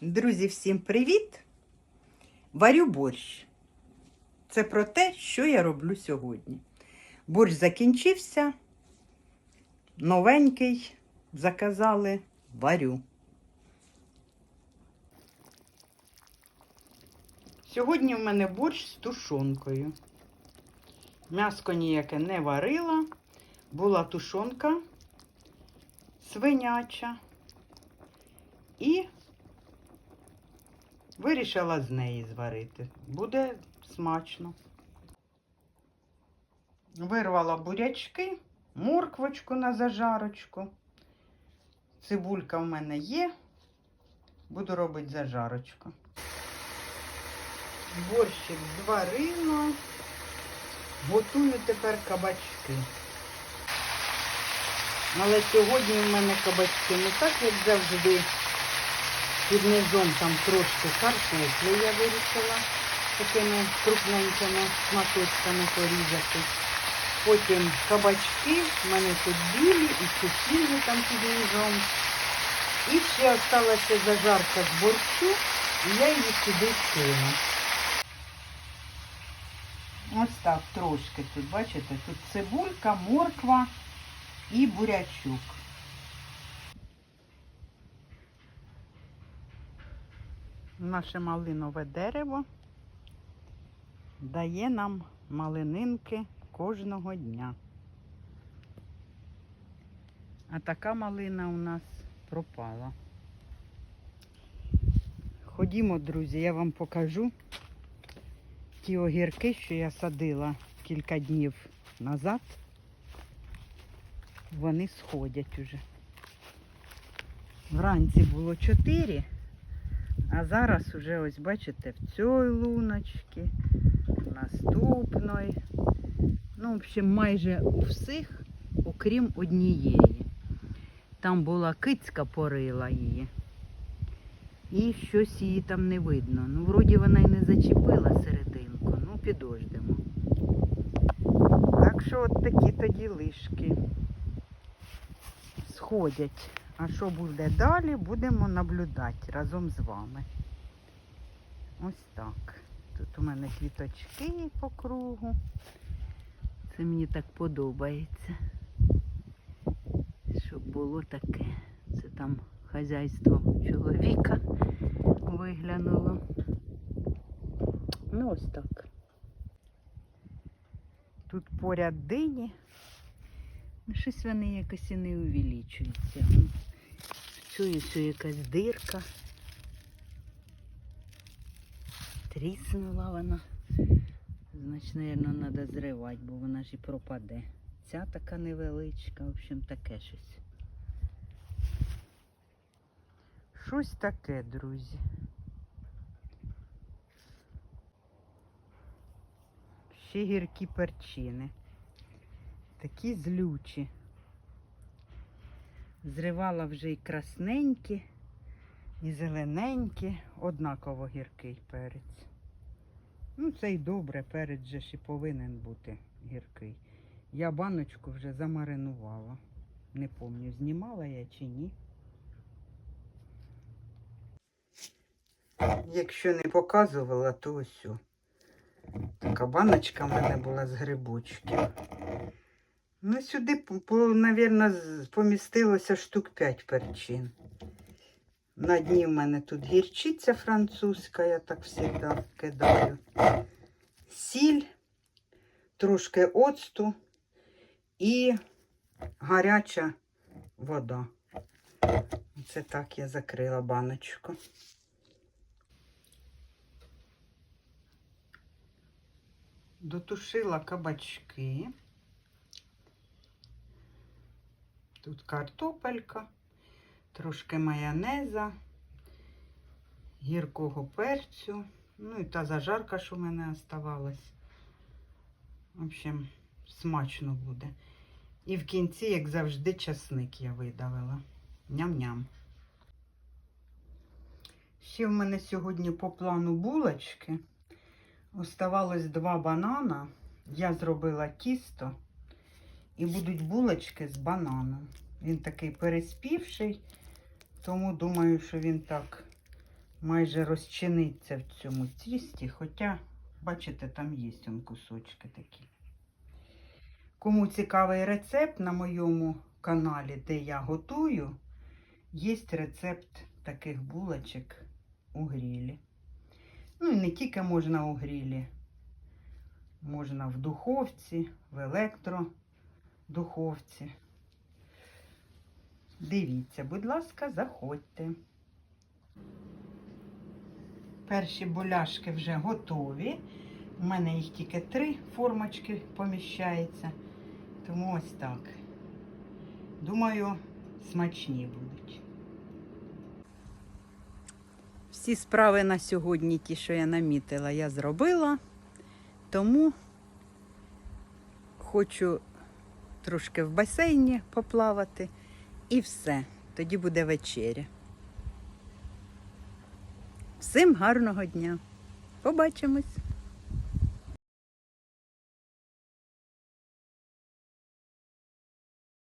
Друзі, всім привіт! Варю борщ. Це про те, що я роблю сьогодні. Борщ закінчився, новенький, заказали, варю. Сьогодні в мене борщ з тушонкою. М'яско ніяке не варила, була тушонка свиняча і Вирішила з неї зварити. Буде смачно. Вирвала бурячки, морквочку на зажарочку. Цибулька в мене є. Буду робити зажарочку. Борщик зварила. Готую тепер кабачки. Але сьогодні в мене кабачки не так, як завжди. Під низом там трошки картоплі я вирішила такими крупненькими шматочками порізати. Потім кабачки, в мене тут білі і сухі там під низом. І ще залишилася зажарка з борщу, і я її сюди кину. Ось так трошки тут, бачите, тут цибулька, морква і бурячок. Наше малинове дерево дає нам малининки кожного дня. А така малина у нас пропала. Ходімо, друзі, я вам покажу ті огірки, що я садила кілька днів назад. Вони сходять уже. Вранці було чотири. А зараз уже ось бачите, в цій луночці, в наступної. Ну, в общем, майже у всіх, окрім однієї. Там була кицька порила її. І щось її там не видно. Ну, вроді вона й не зачепила серединку. Підождемо. Так що от такі тоді лишки сходять. А що буде далі, будемо наблюдати разом з вами. Ось так. Тут у мене квіточки по кругу. Це мені так подобається. Щоб було таке. Це там хазяйство чоловіка виглянуло. Ну ось так. Тут поряд дині. Ну, щось вони якось і не увеличуються. Чую, що якась дирка. Тріснула вона. Значить, мабуть, треба зривати, бо вона ж і пропаде. Ця така невеличка, в общем, таке щось. Щось таке, друзі. Ще гіркі перчини. Такі злючі. Зривала вже і красненькі, і зелененькі, однаково гіркий перець. Ну, це й добре, перець же ж і повинен бути гіркий. Я баночку вже замаринувала. Не пам'ятаю, знімала я чи ні. Якщо не показувала, то ось. Така баночка в мене була з грибочків. Ну, сюди, по- помістилося штук 5 перчин. На дні в мене тут гірчиця французька, я так завжди кидаю. Сіль, трошки оцту і гаряча вода. Це так я закрила баночку. Дотушила кабачки. Тут картопелька, трошки майонеза, гіркого перцю. Ну і та зажарка, що в мене оставалась. В общем, смачно буде. І в кінці, як завжди, часник я видавила. Ням-ням. Ще в мене сьогодні по плану булочки. Оставалось два банана. Я зробила тісто і будуть булочки з бананом. Він такий переспівший, тому думаю, що він так майже розчиниться в цьому тісті. Хоча, бачите, там є кусочки такі. Кому цікавий рецепт на моєму каналі, де я готую, є рецепт таких булочок у грілі. Ну і не тільки можна у грілі, можна в духовці, в електродуховці. Дивіться, будь ласка, заходьте. Перші буляшки вже готові. У мене їх тільки три формочки поміщається. Тому ось так. Думаю, смачні будуть. Всі справи на сьогодні, ті, що я намітила, я зробила. Тому хочу трошки в басейні поплавати і все. Тоді буде вечеря. Всім гарного дня. Побачимось!